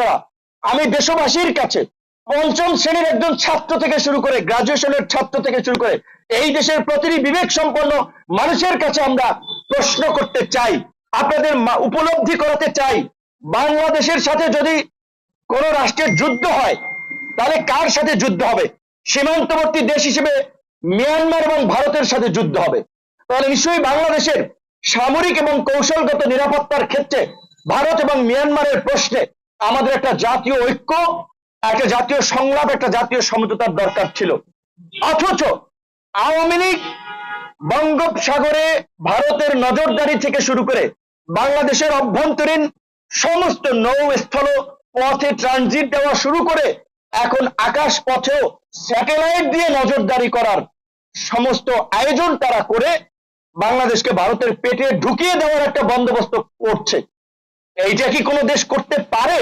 করা আমি দেশবাসীর কাছে পঞ্চম শ্রেণির একজন ছাত্র থেকে শুরু করে গ্রাজুয়েশনের ছাত্র থেকে শুরু করে এই দেশের প্রতিটি বিবেক সম্পন্ন মানুষের কাছে আমরা প্রশ্ন করতে চাই, আপনাদের উপলব্ধি করাতে চাই, বাংলাদেশের সাথে যদি কোন রাষ্ট্রের যুদ্ধ হয়, তাহলে কার সাথে যুদ্ধ হবে? সীমান্তবর্তী দেশ হিসেবে মিয়ানমার এবং ভারতের সাথে যুদ্ধ হবে। তাহলে নিশ্চয়ই বাংলাদেশের সামরিক এবং কৌশলগত নিরাপত্তার ক্ষেত্রে ভারত এবং মিয়ানমারের প্রশ্নে আমাদের একটা জাতীয় ঐক্য, একটা জাতীয় সংলাপ একটা জাতীয় সমঝোতার দরকার ছিল। অথচ আওয়ামী লীগ বঙ্গোপসাগরে ভারতের নজরদারি থেকে শুরু করে বাংলাদেশের অভ্যন্তরীণ সমস্ত নৌ স্থল পথে ট্রানজিট দেওয়া শুরু করে এখন আকাশ পথেও স্যাটেলাইট দিয়ে নজরদারি করার সমস্ত আয়োজন তারা করে বাংলাদেশকে ভারতের পেটে ঢুকিয়ে দেওয়ার একটা বন্দোবস্ত করছে। এইটা কি কোনো দেশ করতে পারে?